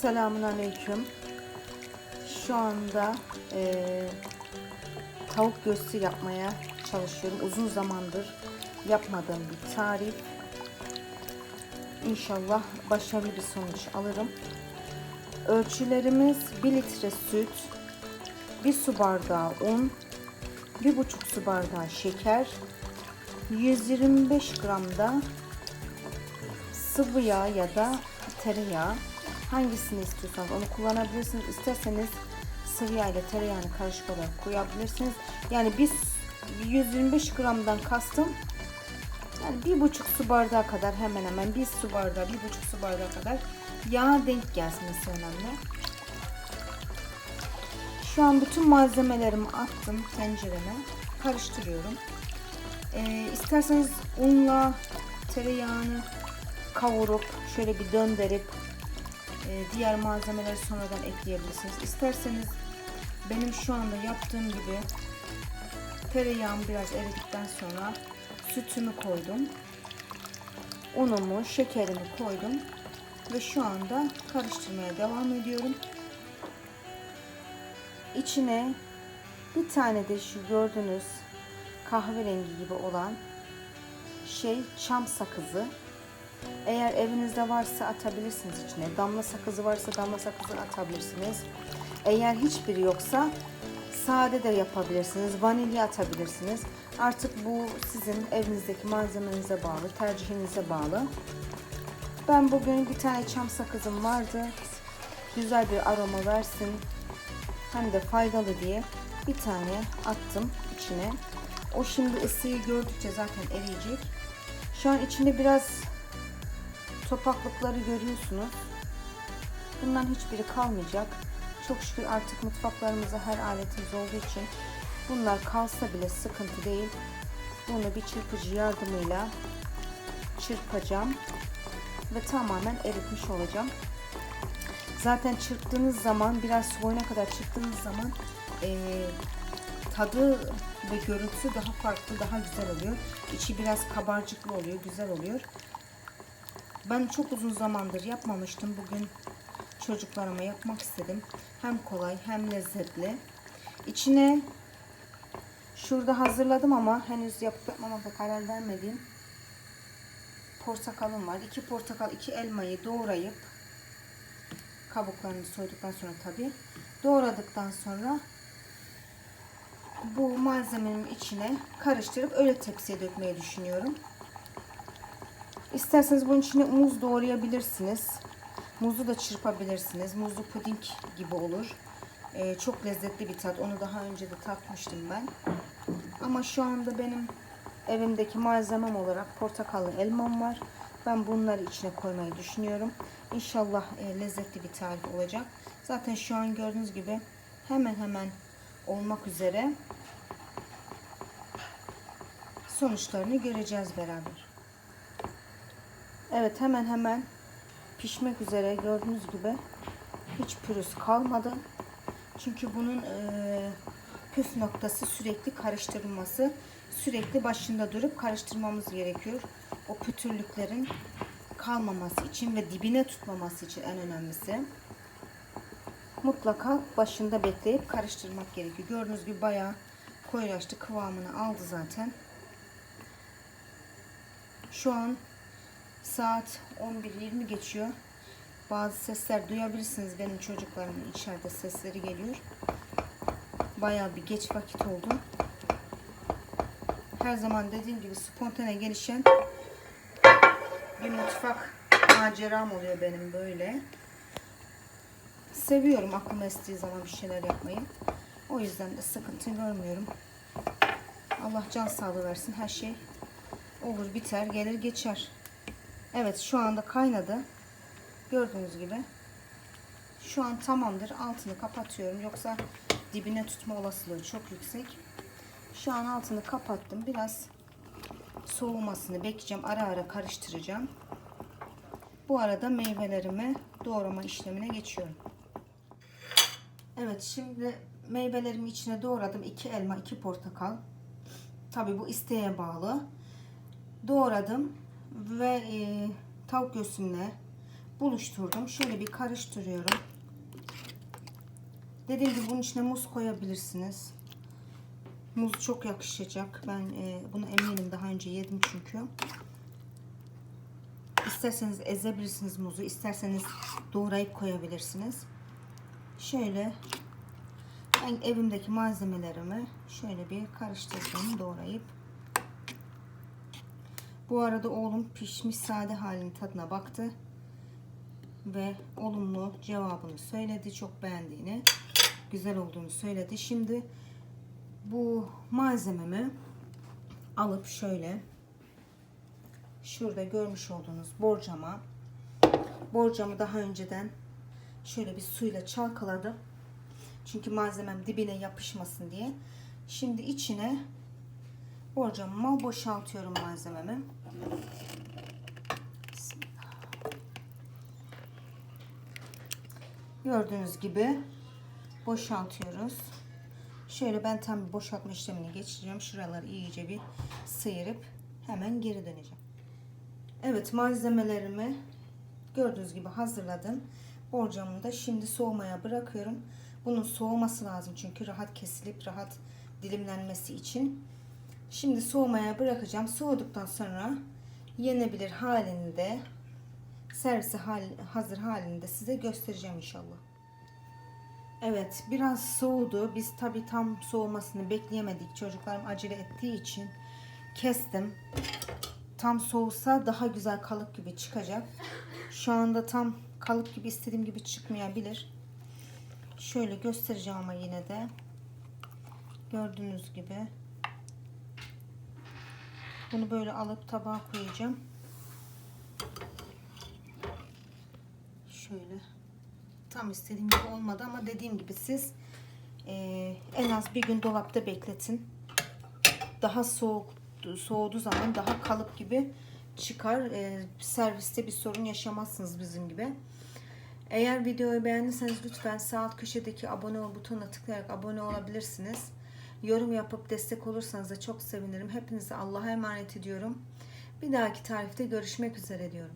Selamun Aleyküm. Şu anda eee, tavuk göğsü yapmaya çalışıyorum. Uzun zamandır yapmadığım bir tarif. İnşallah başarılı bir sonuç alırım. Ölçülerimiz 1 litre süt, 1 su bardağı un, 1,5 su bardağı şeker, 125 gram da sıvı yağ ya da tereyağı hangisini istiyorsanız onu kullanabilirsiniz. İsterseniz sıvı yağ ile tereyağını karışık olarak koyabilirsiniz. Yani biz 125 gramdan kastım yani bir buçuk su bardağı kadar hemen hemen bir su bardağı bir buçuk su bardağı kadar yağ denk gelmesi önemli. Şu an bütün malzemelerimi attım tencereme karıştırıyorum. Ee, isterseniz unla tereyağını kavurup şöyle bir döndürüp diğer malzemeleri sonradan ekleyebilirsiniz. İsterseniz benim şu anda yaptığım gibi tereyağım biraz eridikten sonra sütümü koydum. Unumu, şekerimi koydum ve şu anda karıştırmaya devam ediyorum. İçine bir tane de şu gördüğünüz kahverengi gibi olan şey çam sakızı. Eğer evinizde varsa atabilirsiniz içine. Damla sakızı varsa damla sakızı atabilirsiniz. Eğer hiçbiri yoksa sade de yapabilirsiniz. Vanilya atabilirsiniz. Artık bu sizin evinizdeki malzemenize bağlı, tercihinize bağlı. Ben bugün bir tane çam sakızım vardı. Güzel bir aroma versin. Hem de faydalı diye bir tane attım içine. O şimdi ısıyı gördükçe zaten eriyecek. Şu an içinde biraz topaklıkları görüyorsunuz. Bundan hiçbiri kalmayacak. Çok şükür artık mutfaklarımızda her aletimiz olduğu için bunlar kalsa bile sıkıntı değil. Bunu bir çırpıcı yardımıyla çırpacağım ve tamamen eritmiş olacağım. Zaten çırptığınız zaman biraz soğuyana kadar çırptığınız zaman eee, tadı ve görüntüsü daha farklı, daha güzel oluyor. İçi biraz kabarcıklı oluyor, güzel oluyor. Ben çok uzun zamandır yapmamıştım. Bugün çocuklarıma yapmak istedim. Hem kolay hem lezzetli. İçine şurada hazırladım ama henüz yapıp yapmamakta karar vermediğim portakalım var. İki portakal, iki elmayı doğrayıp kabuklarını soyduktan sonra tabi doğradıktan sonra bu malzemenin içine karıştırıp öyle tepsiye dökmeyi düşünüyorum. İsterseniz bunun içine muz doğrayabilirsiniz. Muzu da çırpabilirsiniz. Muzlu puding gibi olur. Ee, çok lezzetli bir tat. Onu daha önce de tatmıştım ben. Ama şu anda benim evimdeki malzemem olarak portakallı elmam var. Ben bunları içine koymayı düşünüyorum. İnşallah e, lezzetli bir tarif olacak. Zaten şu an gördüğünüz gibi hemen hemen olmak üzere sonuçlarını göreceğiz beraber. Evet hemen hemen pişmek üzere gördüğünüz gibi hiç pürüz kalmadı. Çünkü bunun e, püf noktası sürekli karıştırılması. Sürekli başında durup karıştırmamız gerekiyor. O pütürlüklerin kalmaması için ve dibine tutmaması için en önemlisi. Mutlaka başında bekleyip karıştırmak gerekiyor. Gördüğünüz gibi bayağı koyulaştı. Kıvamını aldı zaten. Şu an Saat 11.20 geçiyor. Bazı sesler duyabilirsiniz. Benim çocuklarımın içeride sesleri geliyor. Bayağı bir geç vakit oldu. Her zaman dediğim gibi spontane gelişen bir mutfak maceram oluyor benim böyle. Seviyorum aklım estiği zaman bir şeyler yapmayı. O yüzden de sıkıntı görmüyorum. Allah can sağlığı versin. Her şey olur biter gelir geçer. Evet şu anda kaynadı. Gördüğünüz gibi. Şu an tamamdır. Altını kapatıyorum. Yoksa dibine tutma olasılığı çok yüksek. Şu an altını kapattım. Biraz soğumasını bekleyeceğim. Ara ara karıştıracağım. Bu arada meyvelerimi doğrama işlemine geçiyorum. Evet şimdi meyvelerimi içine doğradım. 2 elma, 2 portakal. Tabi bu isteğe bağlı. Doğradım ve e, tavuk göğsümle buluşturdum. Şöyle bir karıştırıyorum. Dediğim gibi bunun içine muz koyabilirsiniz. Muz çok yakışacak. Ben e, bunu eminim daha önce yedim çünkü. İsterseniz ezebilirsiniz muzu, isterseniz doğrayıp koyabilirsiniz. Şöyle ben evimdeki malzemelerimi şöyle bir karıştırdım doğrayıp. Bu arada oğlum pişmiş sade halinin tadına baktı ve olumlu cevabını söyledi. Çok beğendiğini, güzel olduğunu söyledi. Şimdi bu malzememi alıp şöyle şurada görmüş olduğunuz borcama borcamı daha önceden şöyle bir suyla çalkaladım. Çünkü malzemem dibine yapışmasın diye. Şimdi içine borcamıma boşaltıyorum malzememi. Gördüğünüz gibi boşaltıyoruz. Şöyle ben tam bir boşaltma işlemini geçireceğim. Şuraları iyice bir sıyırıp hemen geri döneceğim. Evet malzemelerimi gördüğünüz gibi hazırladım. Borcamı da şimdi soğumaya bırakıyorum. Bunun soğuması lazım çünkü rahat kesilip rahat dilimlenmesi için. Şimdi soğumaya bırakacağım. Soğuduktan sonra yenebilir halinde servise hal, hazır halinde size göstereceğim inşallah. Evet biraz soğudu. Biz tabi tam soğumasını bekleyemedik. Çocuklarım acele ettiği için kestim. Tam soğusa daha güzel kalıp gibi çıkacak. Şu anda tam kalıp gibi istediğim gibi çıkmayabilir. Şöyle göstereceğim ama yine de. Gördüğünüz gibi. Bunu böyle alıp tabağa koyacağım. Şöyle. Tam istediğim gibi olmadı ama dediğim gibi siz e, en az bir gün dolapta bekletin. Daha soğuk soğuduğu zaman daha kalıp gibi çıkar. E, serviste bir sorun yaşamazsınız bizim gibi. Eğer videoyu beğendiyseniz lütfen sağ alt köşedeki abone ol butonuna tıklayarak abone olabilirsiniz. Yorum yapıp destek olursanız da çok sevinirim. Hepinizi Allah'a emanet ediyorum. Bir dahaki tarifte görüşmek üzere diyorum.